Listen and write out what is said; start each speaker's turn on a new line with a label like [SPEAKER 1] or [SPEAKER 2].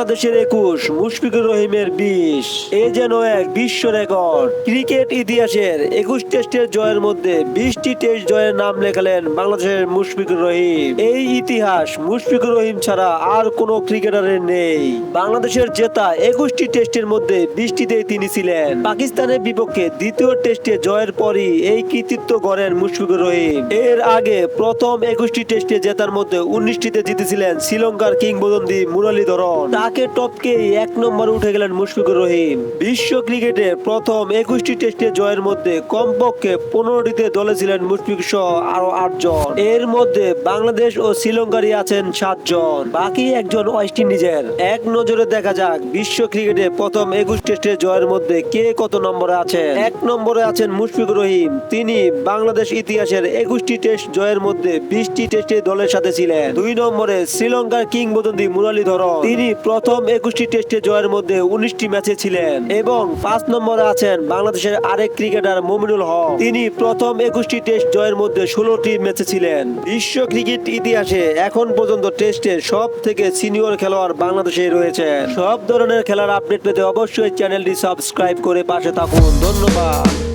[SPEAKER 1] বাংলাদেশের একুশ, মুশফিকুর রহিমের বিশ। এ যেন এক বিশ্ব রেকর্ড। ক্রিকেট ইতিহাসের একুশ টেস্টের জয়ের মধ্যে বিশটি টেস্ট জয়ের নাম লেখালেন বাংলাদেশের মুশফিকুর রহিম। এই ইতিহাস মুশফিকুর রহিম ছাড়া আর কোনো ক্রিকেটারের নেই। বাংলাদেশের জেতা একুশটি টেস্টের মধ্যে বিশটিতেই তিনি ছিলেন। পাকিস্তানের বিপক্ষে দ্বিতীয় টেস্টে জয়ের পরই এই কৃতিত্ব গড়েন মুশফিকুর রহিম। এর আগে প্রথম একুশটি টেস্টে জেতার মধ্যে উনিশটিতে জিতেছিলেন শ্রীলঙ্কার কিংবদন্তি মুরলীধরন তাকে টপকে এক নম্বর উঠে গেলেন মুশফিকুর রহিম। বিশ্ব ক্রিকেটে প্রথম একুশটি টেস্টে জয়ের মধ্যে কমপক্ষে পনেরোটিতে দলে ছিলেন মুশফিক সহ আরও আটজন। এর মধ্যে বাংলাদেশ ও শ্রীলঙ্কারই আছেন সাতজন। বাকি একজন ওয়েস্ট ইন্ডিজের। এক নজরে দেখা যাক বিশ্ব ক্রিকেটে প্রথম একুশ টেস্টে জয়ের মধ্যে কে কত নম্বরে আছে এক নম্বরে আছেন মুশফিকুর রহিম। তিনি বাংলাদেশ ইতিহাসের একুশটি টেস্ট জয়ের মধ্যে বিশটি টেস্টে দলের সাথে ছিলেন। দুই নম্বরে শ্রীলঙ্কার কিংবদন্তি মুরলীধরন তিনি প্রথম একুশটি টেস্টে জয়ের মধ্যে উনিশটি ম্যাচে ছিলেন এবং পাঁচ নম্বরে আছেন বাংলাদেশের আরেক ক্রিকেটার মমিনুল হক। তিনি প্রথম একুশটি টেস্ট জয়ের মধ্যে ষোলোটি ম্যাচে ছিলেন। বিশ্ব ক্রিকেট ইতিহাসে এখন পর্যন্ত টেস্টে সব থেকে সিনিয়র খেলোয়াড় বাংলাদেশে রয়েছে সব ধরনের খেলার আপডেট পেতে অবশ্যই চ্যানেলটি সাবস্ক্রাইব করে পাশে থাকুন। ধন্যবাদ।